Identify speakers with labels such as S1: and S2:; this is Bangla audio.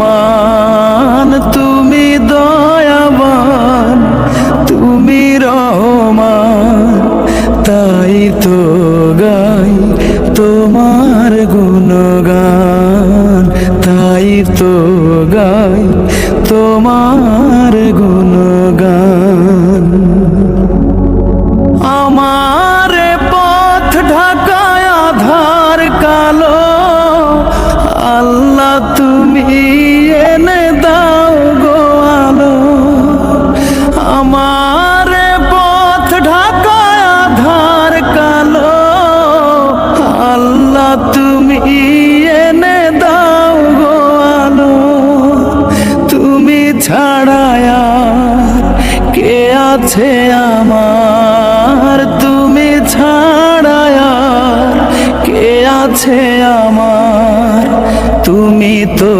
S1: রহমান, তুমি দয়াবান, তুমি রহমান, তাই তো গাই তোমার গুণগান, তাই তো গাই তোমার গুণগান। আমার এনে দাও গো আলো, তুমি ছাড়ায় কে আছে আমার? তুমি ছাড়ায় কে আছে আমার? তুমি তো